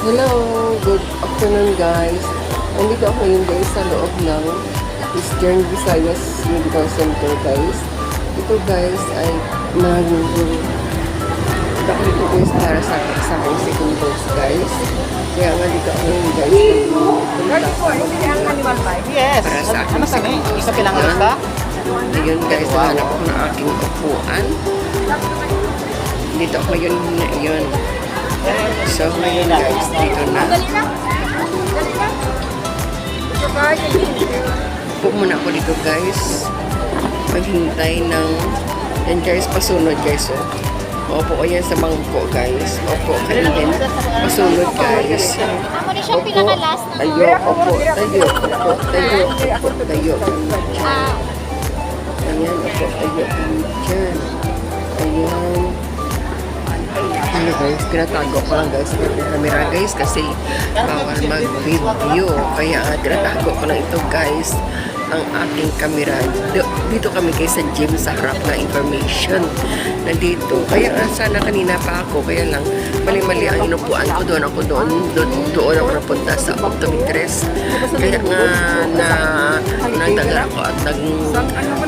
Hello, good afternoon guys. Nandito ako ngayon guys sa loob ng Eastern Visayas Medical Center guys. Ito guys ay mag ako dito guys para sa sa aking second dose guys. Kaya nga dito ako ngayon guys. Yes. Para sa akin Ano sa second dose. Isa pilang oras ba? Ayun guys, nahanap ako ng aking upuan. Dito ako ngayon yun. So ngayon guys, dito na. Upo muna ako dito guys. Maghintay ng... Yan guys, pasunod guys. Oh. Opo ko yan sa mangko guys. Opo kayo din. Pasunod guys. Ako rin siyang pinaka-last na Tayo, opo, tayo, opo, tayo, opo, tayo. Ah, Ayan, opo, tayo. Ayan. Ano guys, pinatago ko lang guys yung camera guys kasi bawal mag-video. Kaya tinatago ko lang ito guys ang aking camera. Dito kami guys sa gym sa harap na information. Nandito. Kaya nga sana kanina pa ako. Kaya lang mali-mali ang inupuan ko doon. Ako doon. Doon, doon ako napunta sa optometrist. Kaya nga na nagtagal ako at nag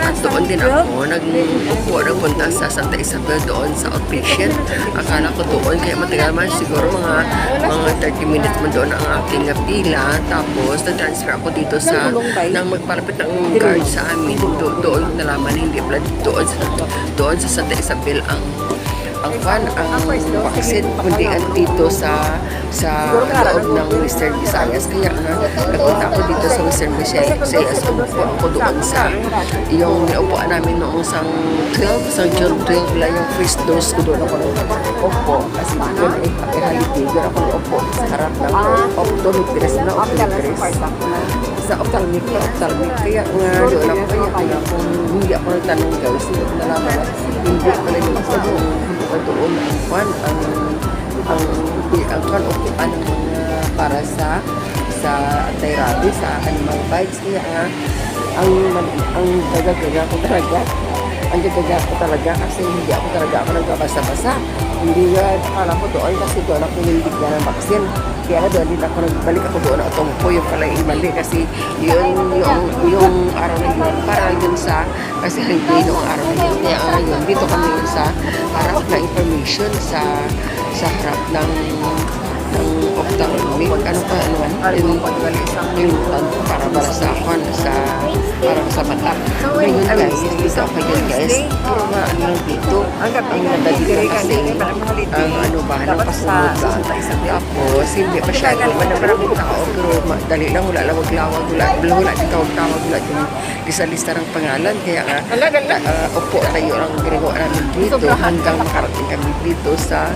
at doon din ako. Nag-upo nagpunta sa Santa Isabel doon sa outpatient. Akala ko doon. Kaya matagal man siguro mga mga 30 minutes man doon ang aking pila. Tapos nag-transfer ako dito sa nang magpalapit ng guard sa amin. Do, doon ko nalaman hindi pala doon sa doon sa Santa Isabel ang ang fan, ang vaccine, kundi ang dito sa sa loob ng Western Visayas. Kaya nga, nagpunta ako dito sa Western Visayas. Umupo ako doon sa yung naupuan namin noong sang 12, sang June 12 lang yung first dose ko doon ako upo. Kasi doon ay pakihaliti. Doon ako upo sa harap ng optometrist na optometrist sa ophthalmic na ophthalmic. Kaya nga doon ako kaya kaya kung hindi ako nagtanong guys, hindi ko nalaman na hindi pala yung pa doon ang kwan, ang ang ang kwan o ano mga para sa sa anti-rabies, sa animal bites. Kaya nga, ang ang gagagaga ko talaga ang gagaga ko talaga kasi hindi ako talaga ako nagbabasa-basa. Hindi yan, akala ko doon kasi doon ako hindi ka ng vaccine. Kaya nga doon din ako nagbalik ako doon at tumpo yung pala yung mali kasi yun yung, yung araw na yun para yun sa kasi hindi yung araw na yun. Kaya nga yun, dito kami yun sa harap na information sa sa harap ng ng ophthalmic, ano pa, ano man, yung, yung ano, para para sa ako, sa, para sa mata. Ngayon guys, dito ako yun guys, nga ano lang dito, ang nadali lang kasi, ang ano ba, napasunod ba, tapos hindi masyado, manamarang tao, pero madali lang, wala lang maglawag, wala, wala, wala, tawag-tawag, wala, yung di sa lista ng pangalan, kaya nga, uh, upo tayo ang ginagawa namin dito, hanggang makarating kami dito sa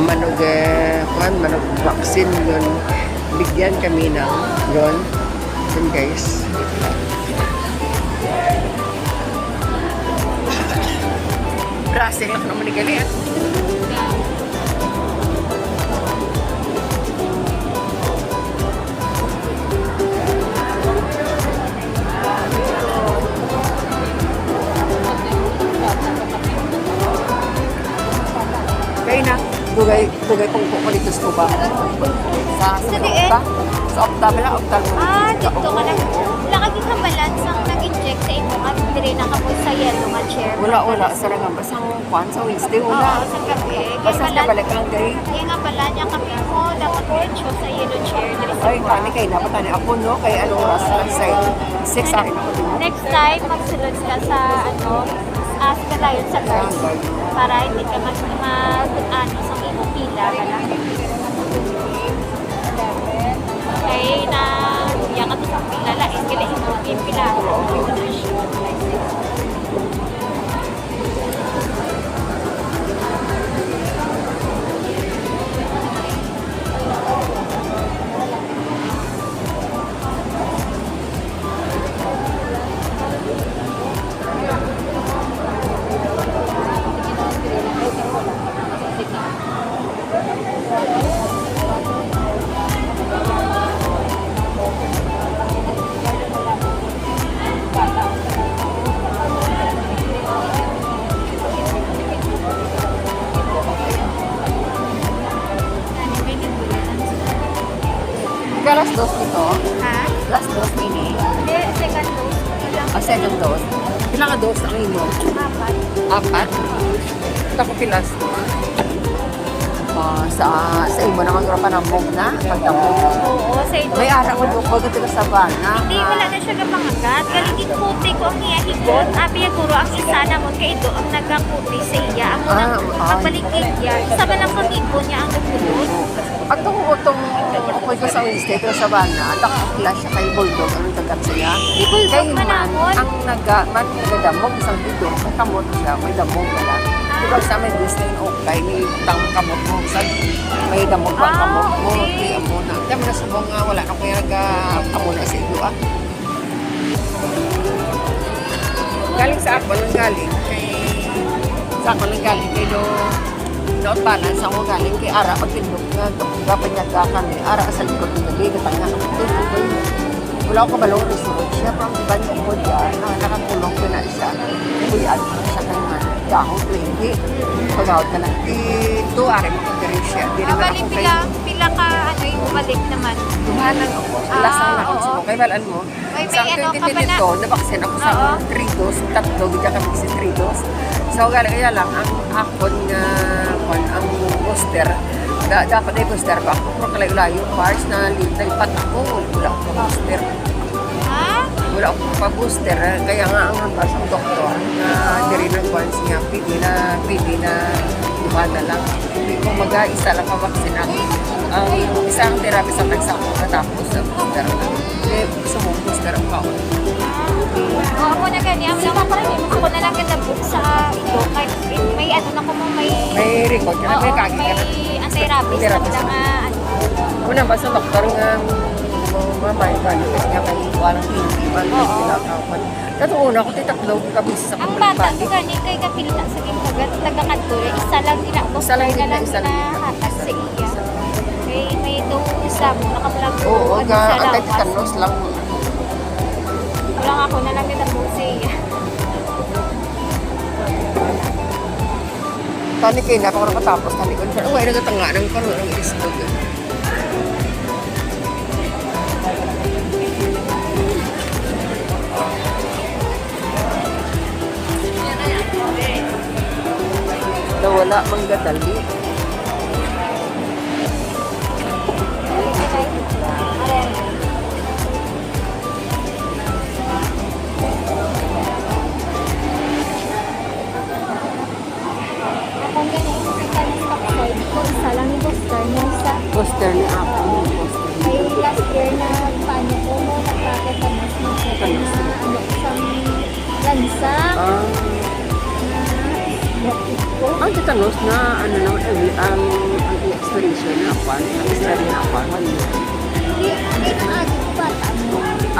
manog eh, kuhan, manog vaccine yun. Bigyan kami ng yun. Yun guys. Brazil ako naman ni Galit. Kaya na. Tugay, tugay kung kukulitos ko ba? Sa, sa, Sa diin? Sa opta, bala, opta. ah, dito ka na. Wala ka dito balance ang nag-inject sa imo at dire na kapos sa yellow nga chair. Wala, wala. Sa nga ba? Sa kwan, sa Wednesday, Oo, wala. sa gabi. Basta pala, na balik lang day. kaya nga pala niya kami mo, dapat diretso sa yellow chair. Sa Ay, kani kayo dapat tani ako, no? Kay ano oras lang sa 6 akin ako. Next time, magsunod sila sa ano, tayo sa guards para hindi ka mag, mag ano, sa imo pila ka lang. Okay, na yan ka to sa pila lang, eh, kailangan imo pila. Ika Last dose ini? Hindi, second dose. Ilang O second dose? Pila ka dose ang imo? Apat. Apat? Tako pilas mo? Ah, sa sa imo naman gra pa ng mog na pagdamog. Oo, sa ito. May ara ko dukod ito sa sabana. Hindi, wala na siya kapangagat. Galiging puti ko ang iya higot. Abi guro ang isa namon kay ito ang nagaputi sa iya. Ang Ah, ah. pagbaligid niya. Isa man lang kamigo niya ang nagpulot. At ako utong ako ko sa Wednesday ito sa sabana. At ako kila siya kay Bulldog. Anong tagat siya? Di bulldog Kay man namon. ang naga, nagadamog isang bidong, may kamot siya, may damog na lang. Di ba sa may Disney okay, may tang kamot mo, sa may damog ba Ah, kamot mo, okay. di amo na. Kaya na subong nga, wala na kuya naga kamot na sa iyo ah. Galing sa ako lang galing, kay sa ako lang galing, kay do Not balance ako galing kay Ara pag tindog nga, gapan niya ka kami, Ara sa likod ng gabi, gatang nga kami, tindog wala ko kabalong resort. Siya from iba niya po dyan na nakapulong ko na siya. Kuyaan ko sa kanya. Dahon 20 pagawad ka lang ito ari mo diri siya. Di naman Kabali ako pila, pila ka ano yung balik naman. duhanan ako. Ah, last na ako sa kay balaan mo sa may ano ka pa 2022 nabaksin ako sa Oo. 3 dose tatlo gidya kami sa 3 dose. So galing kaya lang ang akon nga booster da, dapat ay booster pa ako pero kalayo-layo parts na lipat ako wala ako booster Ha? wala akong pa-booster. Kaya nga ang hambas ang doktor na diri ng once niya, pili na, pili na na lang. Hindi ko mag-isa lang ka-vaccine ang ang isang therapy sa nagsako katapos sa booster na. Eh, gusto mo booster ang kao. Oo, ako na ganyan. Ako na lang kita sa record ka na, may Oo, kagi ka na. may anti-rabies na nga ano. Una ba sa doktor nga mamay ba kasi nga kay parang hindi ba Oo. sila kawan. Kato una ko titatlo kabis sa Ang bata ko gani kay kapilita sa gimpagat tagakantura. Isa lang nila ko Isa lang lang isa lang nila. hatag sa iya. Kay may daw isa mo ko Oo, ano sa ang lawas. tetanos lang. Wala nga ako na lang nila po sa iya. Tani kayo na, kung nakatapos, tani ko, uy, nagatanga ng karoon ng isbog. Nawala mang gadali.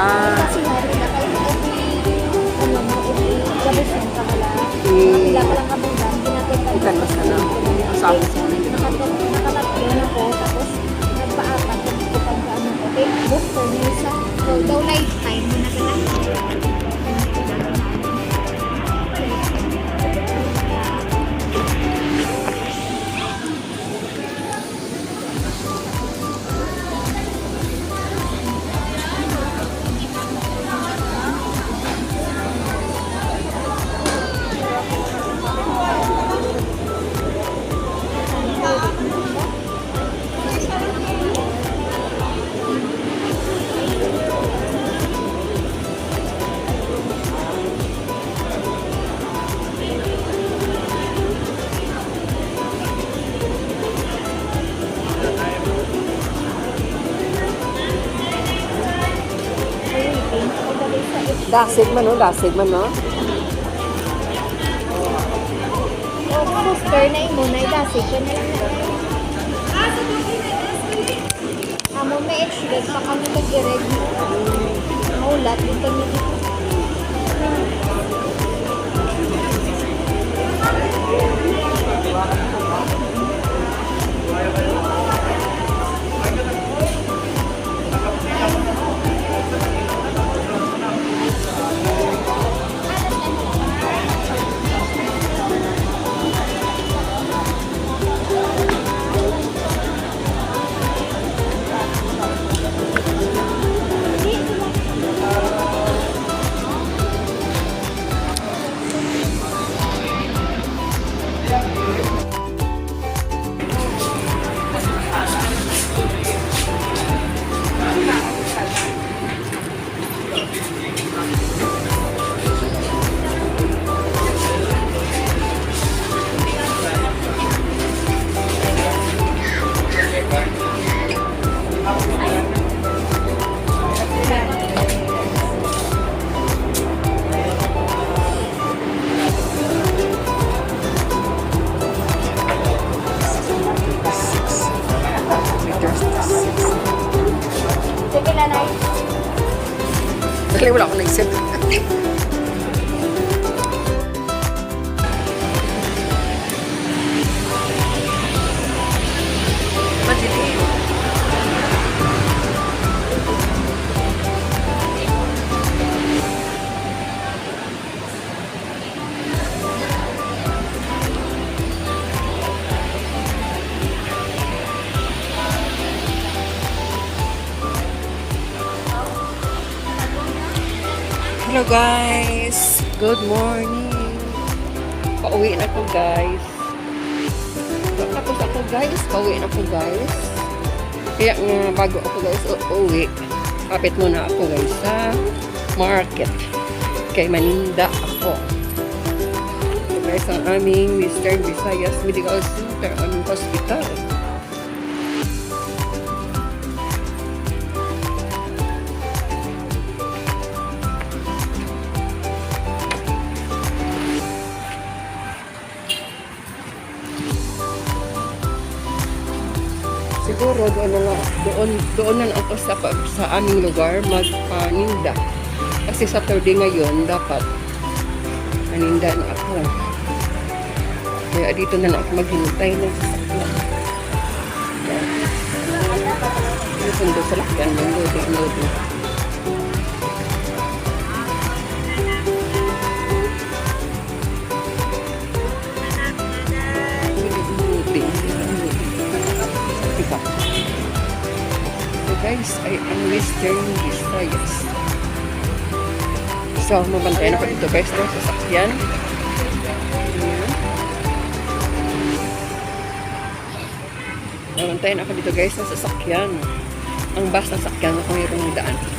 Ah, Kasi hari na kayo every ano mo every gabison ka wala. Eh, Wala ka lang kabulan, pinakita tetanos na lang. Ang sabi ko, Nakatatlo na po, tapos nagpaapat ko pag ano ko. Okay, booster niya isa. So, daw lifetime mo na dasig man, no? Dasig man, no? O, booster na imo na idasig ka na lang na. Amo may H-leg pa kami nag-direct. Maulat dito ni Kaya guys! Good morning! Pauwi na ko guys. Tapos ako guys, pauwi na ko guys. Kaya nga bago ako guys uuwi, kapit muna ako guys sa market. Kay Maninda ako. Ito guys ang aming Western Visayas Medical Center, aming hospital. Siguro doon na lang, doon, doon na ako sa, sa aming lugar magpaninda. Kasi Saturday ngayon, dapat paninda na ako. Kaya dito na lang ako maghintay ng sasakyan. Sa lakyan, loading, loading. Loading, guys, ay ang Western Visayas. So, mabantayan ako dito guys ng sasakyan. Ayan. Mabantayan ako dito guys ng sasakyan. Ang bus ng sasakyan kung mayroong daan.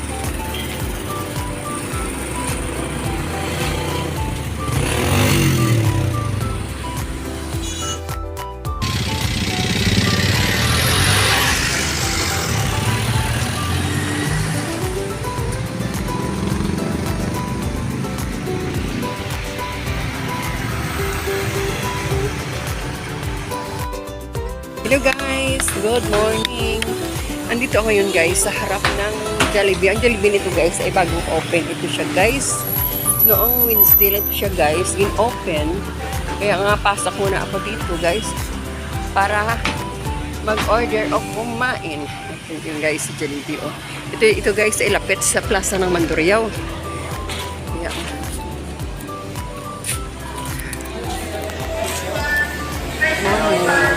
Good morning! Andito ako ngayon guys sa harap ng Jollibee. Ang Jollibee nito guys ay bagong open. Ito siya guys. Noong Wednesday lang siya guys. In-open. Kaya nga pasak muna ako dito guys. Para mag-order o kumain. Ito yung guys sa Jollibee. Oh. Ito, ito guys ay lapit sa plaza ng Mandurriao. Kaya Morning.